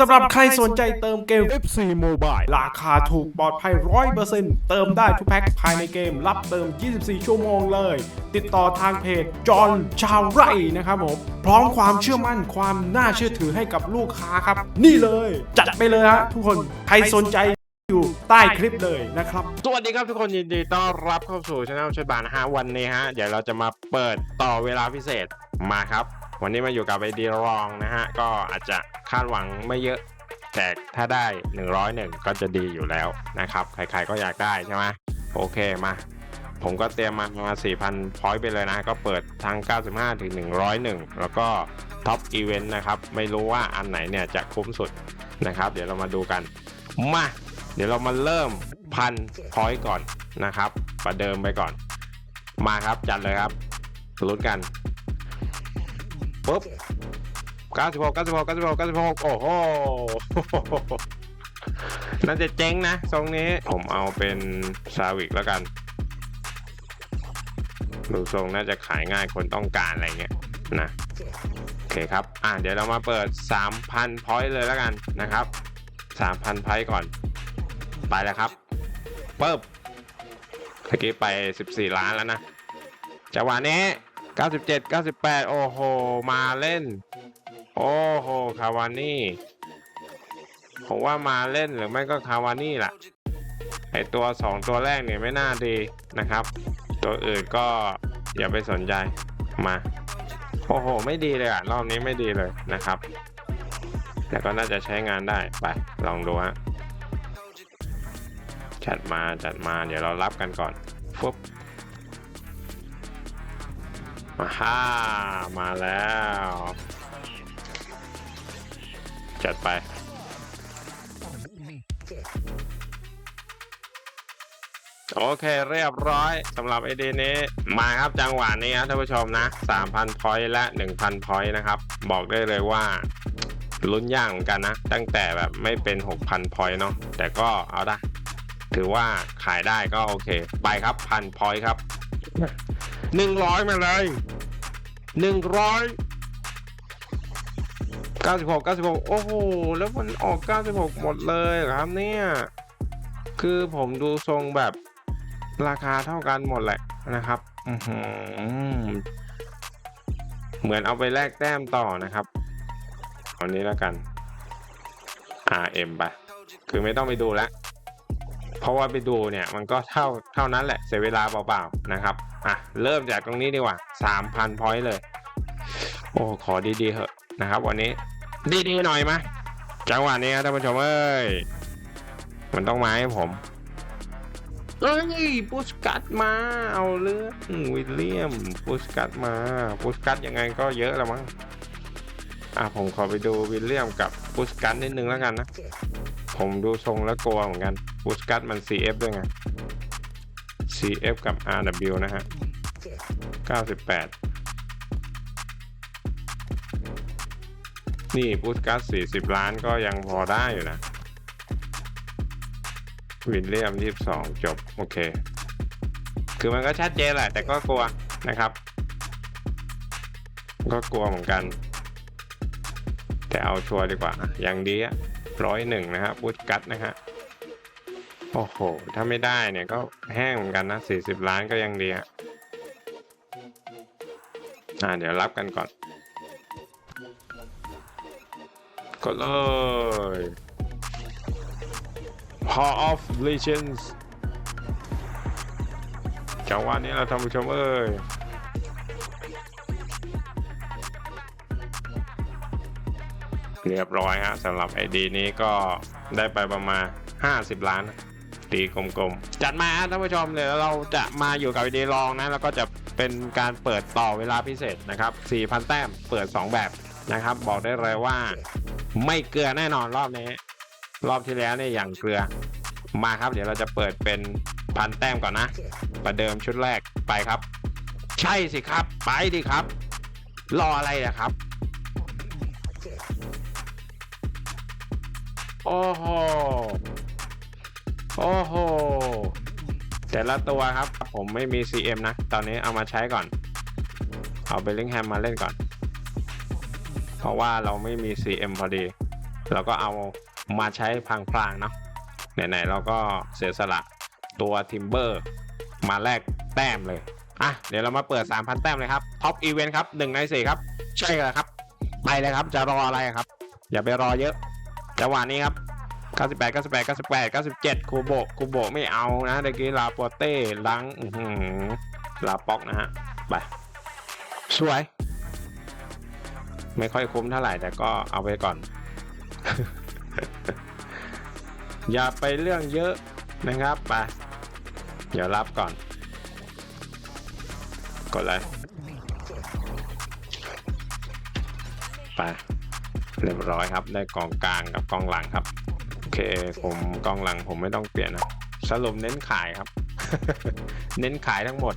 สำหรับใครสนใจเติมเกม FC Mobile ราคาถูกปลอดภัย 100%เติมได้ทุกแพ็คภายในเกม รับเติม 24 ชั่วโมงเลย ติดต่อทางเพจจอห์นชาวไร่นะครับผม พร้อมความเชื่อมั่นความน่าเชื่อถือให้กับลูกค้าครับ นี่เลย จัดไปเลยฮะทุกคนใครสนใจอยู่ใต้คลิปเลยนะครับ สวัสดีครับทุกคนยินดีต้อนรับเข้าสู่ช anel ชดบานนะฮะวันนี้ฮะ เดี๋ยวเราจะมาเปิดต่อเวลาพิเศษมาครับ วันนี้มาอยู่กับไอดีรองนะฮะ ก็อาจจะคาดหวังไม่เยอะ แต่ถ้าได้ 101 ก็จะดีอยู่แล้วนะครับ ใครๆก็อยากได้ใช่ไหมโอเคมา ผมก็เตรียมมามา4,000พอยต์ไปเลยนะ ก็เปิดทั้ง 95 ถึง 101 แล้วก็ท็อปอีเวนต์นะครับ ไม่รู้ว่าอันไหนเนี่ยจะคุ้มสุดนะครับ เดี๋ยวเรามาดูกัน มา เดี๋ยวเรามาเริ่มพันพอยต์ก่อนนะครับ ประเดิมไปก่อน มาครับจัดเลยครับลุ้นกัน ปุ๊บ96 96 96 96โอ้โหน่าจะเจ๊งนะทรงนี้ผมเอาเป็นซาวิกแล้วกันดูทรงน่าจะขายง่ายคนต้องการอะไรเงี้ยนะโอเคครับ อะเดี๋ยวเรามาเปิด 3,000พอยต์เลยแล้วกันนะครับ 3,000พอยต์ก่อน ไปแล้วครับปึ๊บเมื่อกี้ไป 14 ล้านแล้วนะจังหวะนี้ 97 98 โอ้โห มาเล่น โอ้โห คาวานี่ผมว่ามาเล่นหรือไม่ก็คาวานี่แหละไอตัว 2 ตัวแรกเนี่ยไม่น่าดีนะครับ ตัวอื่นก็อย่าไปสนใจ มา โอ้โห ไม่ดีเลยอะรอบนี้ไม่ดีเลยนะครับ แต่ก็น่าจะใช้งานได้ ไป ลองดูฮะ จัดมาจัดมา เดี๋ยวเรารับกันก่อนฟุ๊บ มาฮ่ามาแล้ว จัดไป โอเคเรียบร้อยสำหรับไอเดนี้ มาครับจังหวะนี้ครับท่านผู้ชมนะ 3,000พอยต์และ 1,000พอยต์นะครับ บอกได้เลยว่าลุ้นยากเหมือนกันนะ ตั้งแต่แบบไม่เป็น 6,000พอยต์เนาะแต่ก็เอาได้ถือว่าขายได้ก็โอเค ไปครับพันพอยต์ครับ หนึ่งร้อยมาเลยหนึ่งร้อยเก้าสิบหกเก้าสิบหกโอ้โห แล้วมันออกเก้าสิบหกหมดเลยเหรอครับเนี่ย คือผมดูทรงแบบราคาเท่ากันหมดแหละนะครับอือหือเหมือนเอาไปแลกแต้มต่อนะครับเอานี้แล้วกัน RM ไป คือไม่ต้องไปดูแล้ว เพราะว่าไปดูเนี่ย มันก็เท่าเท่านั้นแหละ เสียเวลาเปล่าๆนะครับ อะ เริ่มจากตรงนี้ดีกว่า3,000พอยต์เลย โอ้ขอดีๆเหอะนะครับ วันนี้ ดีๆหน่อยมาจังหวะนี้ครับท่านผู้ชมเอ้ย มันต้องมาให้ผมเอ้ยปูสกัดมา เอาเรื่องวิลเลียมปูสกัดมาปูสกัดยังไงก็เยอะแล้วมั้งอะผมขอไปดูวิลเลียมกับปูสกัดนิดนึงแล้วกันนะ ผมดูทรงแล้วกลัวเหมือนกันบูสกัตมัน CF ด้วยไง CF กับ RW นะฮะ 98 นี่บูสกัต40 ล้านก็ยังพอได้อยู่นะ วินเลียม 22 จบ โอเค คือมันก็ชัดเจนแหละ แต่ก็กลัวนะครับ ก็กลัวเหมือนกัน แต่เอาชัวร์ดีกว่า อย่างดีอะร้อยหนึ่งนะฮะบูทกัตนะฮะ โอ้โห ถ้าไม่ได้เนี่ยก็แห้งเหมือนกันนะสี่สิบล้านก็ยังดีอะอ่าเดี๋ยวรับกันก่อน กดเลย Hall of Legends จังหวะนี้เราทำผู้ชมเอ้ยเรียบร้อยฮะสำหรับ ID นี้ก็ได้ไปประมาณ 50 ล้าน ตีกลมๆ จัดมาท่านผู้ชมเดี๋ยวเราจะมาอยู่กับ ID รองนะ แล้วก็จะเป็นการเปิดต่อเวลาพิเศษนะครับ 4,000 แต้มเปิด 2 แบบนะครับ บอกได้เลยว่า ไม่เกลือแน่นอนรอบนี้ รอบที่แล้วเนี่ยอย่างเกลือมาครับ เดี๋ยวเราจะเปิดเป็นพันแต้มก่อนนะ ประเดิมชุดแรกไปครับ ใช่สิครับ ไปดิครับ รออะไรอะครับ โอ้โห โอ้โห แต่ละตัวครับ ผมไม่มี CM นะ ตอนนี้เอามาใช้ก่อน เอาเบลลิงแฮมมาเล่นก่อน เพราะว่าเราไม่มี CM พอดี เราก็เอามาใช้พลางๆเนาะ ไหนๆเราก็เสียสละตัวทิมเบอร์มาแลกแต้มเลย อะ เดี๋ยวเรามาเปิด 3,000 แต้มเลยครับ ท็อปอีเวนต์ครับ1ใน4ครับ ใช่เลยครับ ไปเลยครับ จะรออะไรครับ อย่าไปรอเยอะจังหวะนี้ครับ 98 98 98 97คูโบะคูโบะไม่เอานะเมื่กี้ลาโปเต้ลังลาป็อกนะฮะ ไป สวย ไม่ค่อยคุ้มเท่าไหร่แต่ก็เอาไปก่อน อย่าไปเรื่องเยอะนะครับ ไป เดี๋ยวรับก่อน กดเลยไปเรียบร้อยครับ ได้กองกลางกับกองหลังครับ เค ผมกองหลังผมไม่ต้องเปลี่ยนนะสรุปเน้นขายครับ เน้นขายทั้งหมด